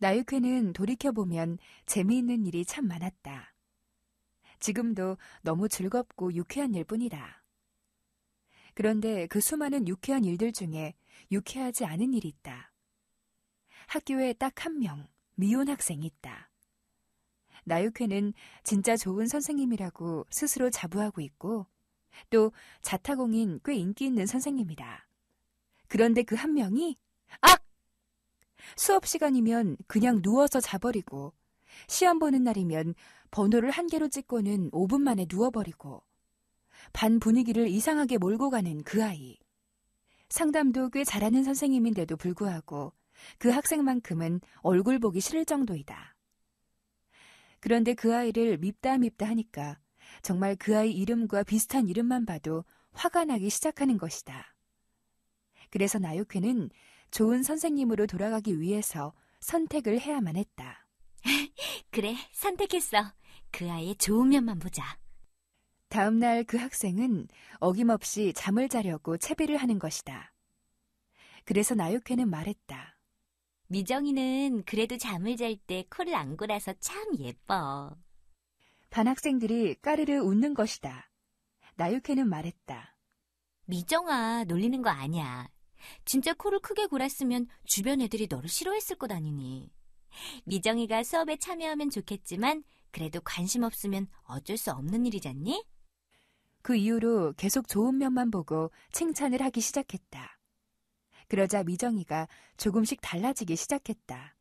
나유쾌는 돌이켜보면 재미있는 일이 참 많았다. 지금도 너무 즐겁고 유쾌한 일뿐이다. 그런데 그 수많은 유쾌한 일들 중에 유쾌하지 않은 일이 있다. 학교에 딱 한 명, 미혼 학생이 있다. 나유쾌는 진짜 좋은 선생님이라고 스스로 자부하고 있고 또 자타공인 꽤 인기 있는 선생님이다. 그런데 그 한 명이 악! 수업 시간이면 그냥 누워서 자버리고 시험 보는 날이면 번호를 한 개로 찍고는 5분 만에 누워버리고 반 분위기를 이상하게 몰고 가는 그 아이. 상담도 꽤 잘하는 선생님인데도 불구하고 그 학생만큼은 얼굴 보기 싫을 정도이다. 그런데 그 아이를 밉다 밉다 하니까 정말 그 아이 이름과 비슷한 이름만 봐도 화가 나기 시작하는 것이다. 그래서 나요쾌는 좋은 선생님으로 돌아가기 위해서 선택을 해야만 했다. 그래, 선택했어. 그 아이의 좋은 면만 보자. 다음 날 그 학생은 어김없이 잠을 자려고 채비를 하는 것이다. 그래서 나요쾌는 말했다. 미정이는 그래도 잠을 잘 때 코를 안 골아서 참 예뻐. 반 학생들이 까르르 웃는 것이다. 나유쾌는 말했다. 미정아, 놀리는 거 아니야. 진짜 코를 크게 골았으면 주변 애들이 너를 싫어했을 것 아니니. 미정이가 수업에 참여하면 좋겠지만 그래도 관심 없으면 어쩔 수 없는 일이잖니? 그 이후로 계속 좋은 면만 보고 칭찬을 하기 시작했다. 그러자 미정이가 조금씩 달라지기 시작했다.